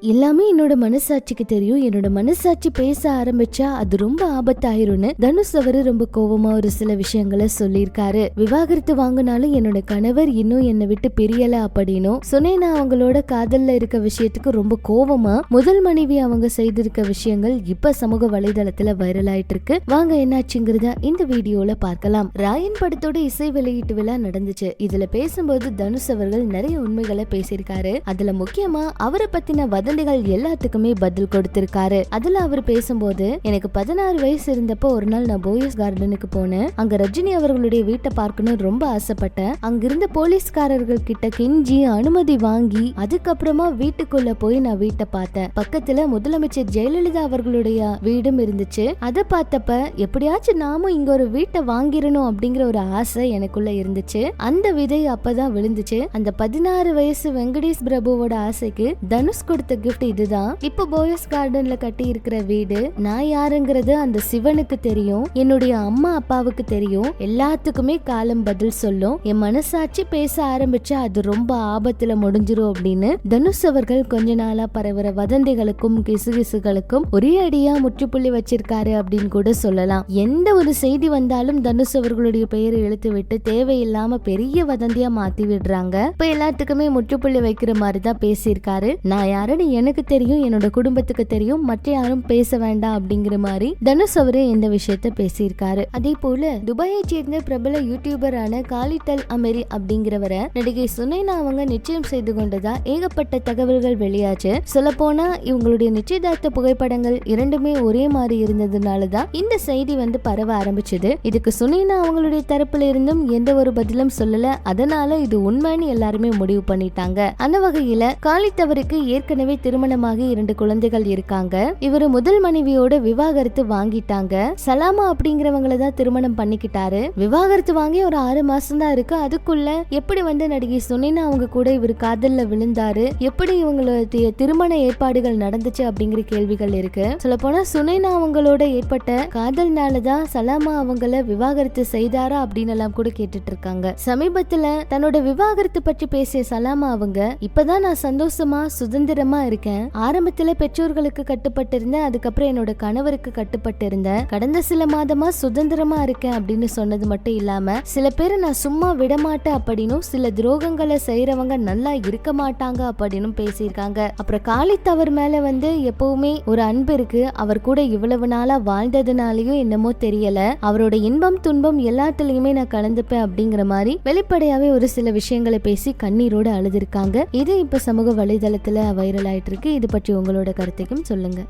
எல்லாமே என்னோட மனசாட்சிக்கு தெரியும். என்னோட மனசாட்சி பேச ஆரம்பிச்சா அது ரொம்ப ஆபத்தாயிரும்னு தனுஷ் அவரு ரொம்ப கோவமா ஒரு சில விஷயங்களை சொல்லியிருக்காரு. விவாகரத்து வாங்கினாலும் என்னோட கணவர் இன்னும் என்னை விட்டு பிரியல அப்படின்னும். சுனேனா அவங்களோட காதல்ல இருக்க விஷயத்துக்கு ரொம்ப கோவமா முதல் மனைவி அவங்க செய்திருக்க விஷயங்கள் இப்ப சமூக வலைதளத்துல வைரல் ஆயிட்டு இருக்கு வாங்க என்னாச்சுங்கிறத இந்த வீடியோல பார்க்கலாம். ராயன் படத்தோட இசை வெளியீட்டு விழா நடந்துச்சு. இதுல பேசும்போது தனுஷ் அவர்கள் நிறைய உண்மைகளை பேசியிருக்காரு. அதுல முக்கியமா அவரை பத்தின வதந்திகள் எல்லாத்துக்குமே பதில் கொடுத்திருக்காரு. அதுல அவர் பேசும்போது எனக்கு பதினாறு வயசு இருந்தப்போ ஒரு நாள் நான் போயஸ் கார்டனுக்கு போனேன். அங்க ரஜினி அவர்களுடைய வீட்டை பார்க்கணும்னு ரொம்ப ஆசைப்பட்டேன். அங்கிருந்த போலீஸ்காரர்கள் கிட்ட கெஞ்சி அனுமதி வாங்கி அதுக்கப்புறமா வீட்டுக்குள்ள போய் நான் வீட்டை பார்த்தேன். பக்கத்துல முதலமைச்சர் ஜெயலலிதா அவர்களுடைய வீடும் இருந்துச்சு. அதை பார்த்தப்ப எப்படியாச்சும் நாமும் இங்க ஒரு வீட்டை வாங்கிடணும் அப்படிங்கிற ஒரு ஆசை எனக்குள்ள இருந்துச்சு. அந்த விதை அப்பதான் விழுந்துச்சு. அந்த பதினாறு வயசு வெங்கடேஷ் பிரபுவோட ஆசைக்கு தனுஷ் கொடுத்த கிஃப்ட் இதுதான். இப்போ போயஸ் கார்டன்ல கட்டி இருக்கிற வீடு நான் யாருங்கிறது அந்த சிவனுக்கு தெரியும் என்னுடைய அம்மா அப்பாவுக்கு தெரியும். எல்லாத்துக்குமே காலம் பதில் சொல்லும். என் மனசாட்சி பேச ஆரம்பிச்சா அது ரொம்ப ஆபத்துல முடிஞ்சிரும் அப்படின்னு தனுஷ் அவர்கள் கொஞ்ச நாளா பரவுற வதந்திகளுக்கும் கிசுகிசுகளுக்கும் ஒரே அடியா முற்றுப்புள்ளி வச்சிருக்காரு அப்படின்னு கூட சொல்லலாம். எந்த ஒரு செய்தி வந்தாலும் தனுஷ் அவர்களுடைய பெயரை இழுத்து விட்டு தேவையில்லாம பெரிய வதந்தியா மாத்தி விடுறாங்க. இப்ப எல்லாத்துக்குமே முற்றுப்புள்ளி வைக்கிற மாதிரி தான் பேசியிருக்காரு. நான் யாருன்னு எனக்கு தெரியும் என்னோட குடும்பத்துக்கு தெரியும் மற்ற யாரும் பேச வேண்டாம் அப்படிங்கிற மாதிரி தனுஷ் அவரு இந்த விஷயத்த பேசியிருக்காரு. அதே போல துபாயை சேர்ந்த பிரபல யூடியூபரான காலிட்டல் அமெரி அப்படிங்கிறவரை நடிகை சுனைனா அவங்க நிச்சயம் செய்து கொண்டதா ஏகப்பட்ட தகவல்கள் வெளியாச்சு. சொல்ல போனா இவங்களுடைய நிச்சயதார்த்த புகைப்படங்கள் இரண்டுமே ஒரே மாதிரி இருந்ததுனால தான் இந்த செய்தி வந்து பரவ ஆரம்பிச்சது. இதுக்கு சுனைனா அவங்களுடைய தரப்புல இருந்தும் எந்த ஒரு பதிலும் சொல்லல. அதனால இது உண்மைன்னு எல்லாருமே முடிவு பண்ணிட்டாங்க. அந்த வகையில காலித்தவருக்கு ஏற்கனவே திருமணமாகி இரண்டு குழந்தைகள் இருக்காங்க. இவரு முதல் மனைவியோட விவாகரத்து வாங்கிட்டாங்க. சலாமா அப்படிங்கிறவங்கள தான் திருமணம் பண்ணிக்கிட்டாரு. விவாகரத்து வாங்கி ஒரு ஆறு மாசம் தான் இருக்கு. அதுக்குள்ள எப்படி வந்து நடிகை சுனினா அவங்க கூட இவர் காதல்ல விழுந்தாரு? எப்படி இவங்களுடைய திருமண ஏற்பாடுகள் நடந்துச்சு அப்படிங்கிற கேள்விகள் இருக்கு. சொல்ல போனா சுனைனா அவங்களோட ஏற்பட்ட காதல்னால தான் சலாமா அவங்கள விவாகரத்து செய்தாரா அப்படின்னு எல்லாம் கூட கேட்டுட்டு இருக்காங்க சமீபத்துல தன்னோட விவாகரத்து பற்றி பேசிய சலாமா அவங்க இப்பதான் நான் சந்தோஷமா சுதந்திரமா இருக்கேன் ஆரம்பத்துல பெற்றோர்களுக்கு கட்டுப்பட்டு இருந்தேன் அதுக்கப்புறம் என்னோட கணவருக்கு கட்டுப்பட்டு இருந்தேன் கடந்த சில மாதமா சுதந்திரமா இருக்கேன் அப்படின்னு சொன்னது மட்டும் இல்லாம சில பேரை நான் சும்மா விடமாட்டேன் அப்படின்னும் சில துரோகங்களை செய்யறவங்க நல்லா இருக்க மாட்டாங்க அப்படின்னு பேசியிருக்காங்க. அப்புறம் காலித் அவர் மேல வந்து எப்பவுமே ஒரு அன்பு இருக்கு. அவர் கூட இவ்வளவு நாளா வாழ்ந்ததுனாலயும் என்னமோ தெரியல. அவரோட இன்பம் துன்பம் எல்லாத்துலயுமே நான் கலந்துப்பேன் அப்படிங்கிற மாதிரி வெளிப்படையாவே ஒரு சில விஷயங்களை பேசி கண்ணீரோட அழுதுருக்காங்க. இது இப்ப சமூக வலைதளத்துல வைரல் ஆயிட்டு இருக்கு இது பற்றி உங்களோட கருத்தையும் சொல்லுங்க.